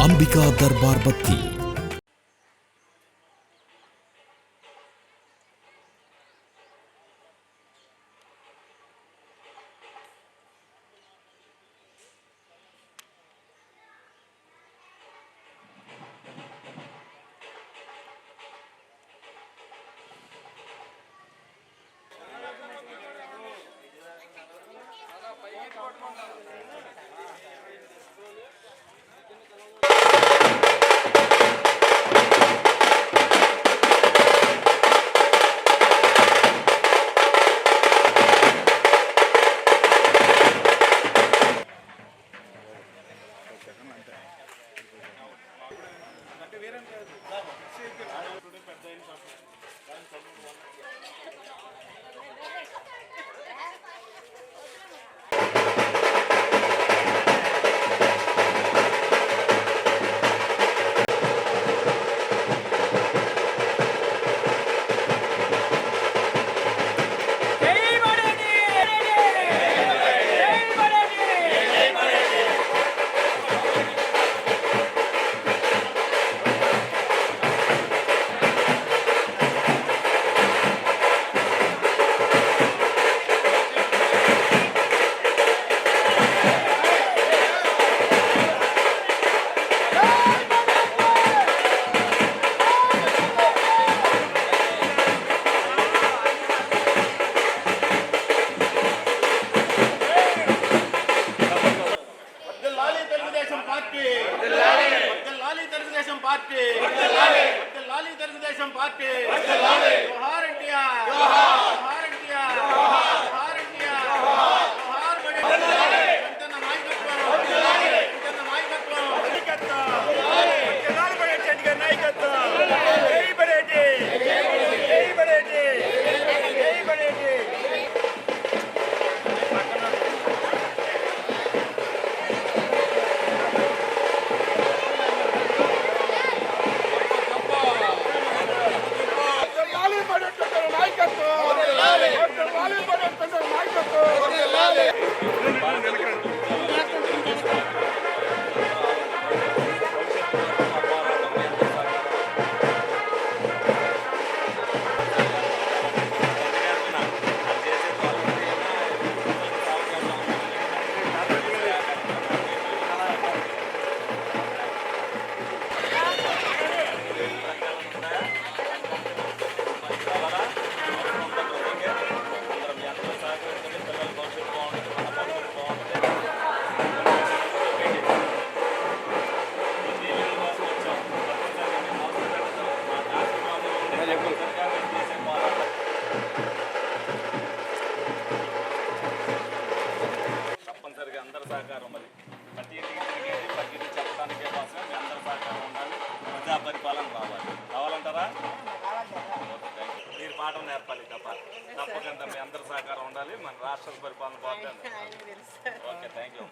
अंबिका दरबार बत्ती। నేర్పాలి తప్ప. తప్పకుండా మీ అందరి సహకారం ఉండాలి. మన రాష్ట్ర పరిపాలన బాగుంటుంది. Okay thank you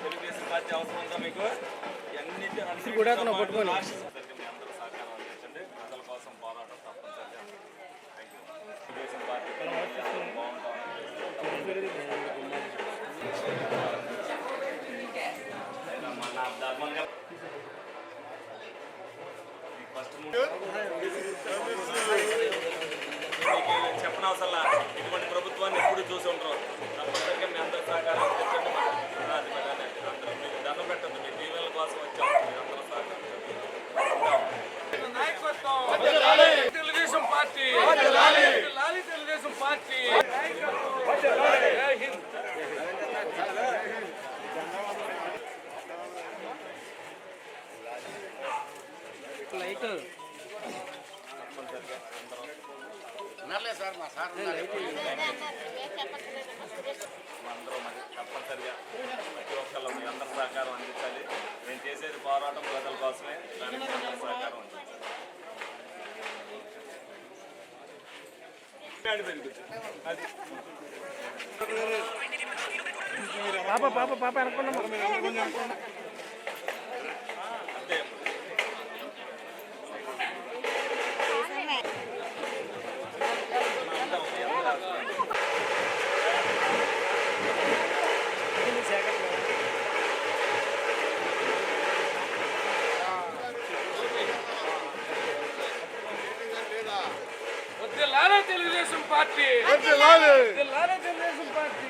Telugu Desam party. అవసరం ఉందా మీకు? అన్నిటి అన్ని కూడా పట్టుకొని మీ అందరూ సహకారం అందించండి ప్రజల కోసం పోరాటం తప్పనిసరిగా థ్యాంక్ యూ తెలుగుదేశం పార్టీ బాగుంటాం మన ధర్మంగా ఫస్ట్ చెప్పనవసరం ఇటువంటి ప్రభుత్వాన్ని ఎప్పుడు చూసి ఉంటారు తప్పనిసరిగా మీ అందరి సహకారం తెచ్చండి అది అందరూ మీకు దండం పెట్టద్దు. మీ టీవీల కోసం వచ్చాం. అందరూ సహకరించండి. తెలుగుదేశం పార్టీ వర్ధిల్లాలి తెలుగుదేశం పార్టీ జై అందరూ మరి తప్పనిసరిగా ప్రతి ఒక్కళ్ళు మీ అందరి సహకారం అందించాలి నేను చేసేది పోరాటం ప్రజల కోసమే దానికి మీ అందరి సహకారం అందించాలి అది అంతే వద్దులారా తెలుగుదేశం పార్టీ వద్దులారా తెలుగుదేశం పార్టీ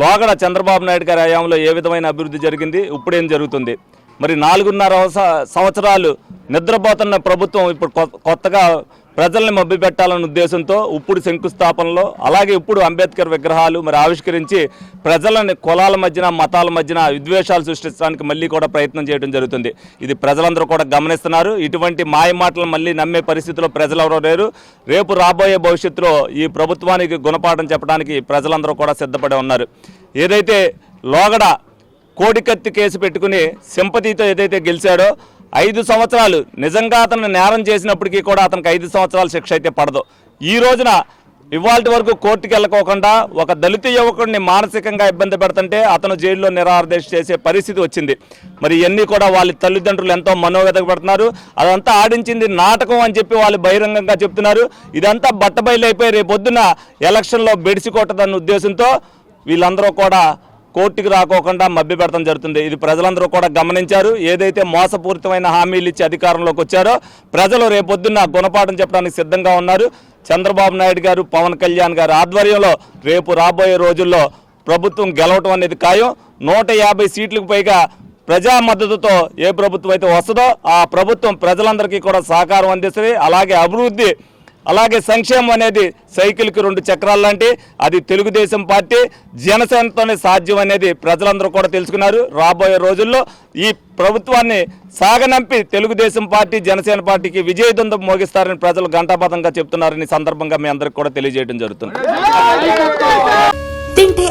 లోగడ చంద్రబాబు నాయుడు గారి హయాంలో ఏ విధమైన అభివృద్ధి జరిగింది? ఇప్పుడేం జరుగుతుంది? మరి నాలుగున్నర సంవత్సరాలు నిద్రపోతున్న ప్రభుత్వం ఇప్పుడు కొత్తగా ప్రజల్ని మబ్బి పెట్టాలన్న ఉద్దేశంతో ఇప్పుడు శంకుస్థాపనలో అలాగే ఇప్పుడు అంబేద్కర్ విగ్రహాలు మరి ఆవిష్కరించి ప్రజలని కులాల మధ్యన మతాల మధ్యన విద్వేషాలు సృష్టించడానికి మళ్ళీ కూడా ప్రయత్నం చేయడం జరుగుతుంది. ఇది ప్రజలందరూ కూడా గమనిస్తున్నారు. ఇటువంటి మాయ మాటలు మళ్ళీ నమ్మే పరిస్థితిలో ప్రజలు లేరు. రేపు రాబోయే భవిష్యత్తులో ఈ ప్రభుత్వానికి గుణపాఠం చెప్పడానికి ప్రజలందరూ కూడా సిద్ధపడి ఉన్నారు. ఏదైతే లోగడ కోడికత్తి కేసు పెట్టుకుని సింపతితో ఏదైతే గెలిచాడో ఐదు సంవత్సరాలు. నిజంగా అతను నేరం చేసినప్పటికీ కూడా అతనికి ఐదు సంవత్సరాల శిక్ష అయితే పడదు. ఈ రోజున ఇవాళ వరకు కోర్టుకి వెళ్ళకోకుండా ఒక దళిత యువకుడిని మానసికంగా ఇబ్బంది పెడుతుంటే అతను జైల్లో నిరాదేశ చేసే పరిస్థితి వచ్చింది. మరి ఇవన్నీ కూడా వాళ్ళ తల్లిదండ్రులు ఎంతో మనోవేదక పెడుతున్నారు. అదంతా ఆడించింది నాటకం అని చెప్పి వాళ్ళు బహిరంగంగా చెప్తున్నారు. ఇదంతా బట్టబయలైపోయి రేపొద్దున ఎలక్షన్లో బెడిసి కొట్టదన్న ఉద్దేశంతో వీళ్ళందరూ కూడా కోర్టుకి రాకోకుండా మభ్యపెడతాం జరుగుతుంది. ఇది ప్రజలందరూ కూడా గమనించారు. ఏదైతే మోసపూరితమైన హామీలు ఇచ్చి అధికారంలోకి వచ్చారో ప్రజలు రేపొద్దున్న గుణపాఠం చెప్పడానికి సిద్ధంగా ఉన్నారు. చంద్రబాబు నాయుడు గారు పవన్ కళ్యాణ్ గారు ఆధ్వర్యంలో రేపు రాబోయే రోజుల్లో ప్రభుత్వం గెలవటం అనేది ఖాయం. నూట యాభై సీట్లకు పైగా ప్రజా మద్దతుతో ఏ ప్రభుత్వం అయితే వస్తుందో ఆ ప్రభుత్వం ప్రజలందరికీ కూడా సహకారం అందిస్తుంది. అలాగే అభివృద్ధి అలాగే సంక్షేమం అనేది సైకిల్కి రెండు చక్రాలు లాంటి అది తెలుగుదేశం పార్టీ జనసేనతోనే సాధ్యం అనేది ప్రజలందరూ కూడా తెలుసుకున్నారు. రాబోయే రోజుల్లో ఈ ప్రభుత్వాన్ని సాగనంపి తెలుగుదేశం పార్టీ జనసేన పార్టీకి విజయదుందం మోగిస్తారని ప్రజలు ఘంటాపథంగా చెప్తున్నారని సందర్భంగా మీ అందరికి కూడా తెలియజేయడం జరుగుతుంది.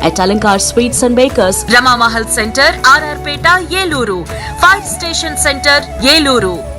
At Alankar Sweets and Bakers, Rama Mahal Center, RR Peta, Yeluru, Fire Station Center, Yeluru.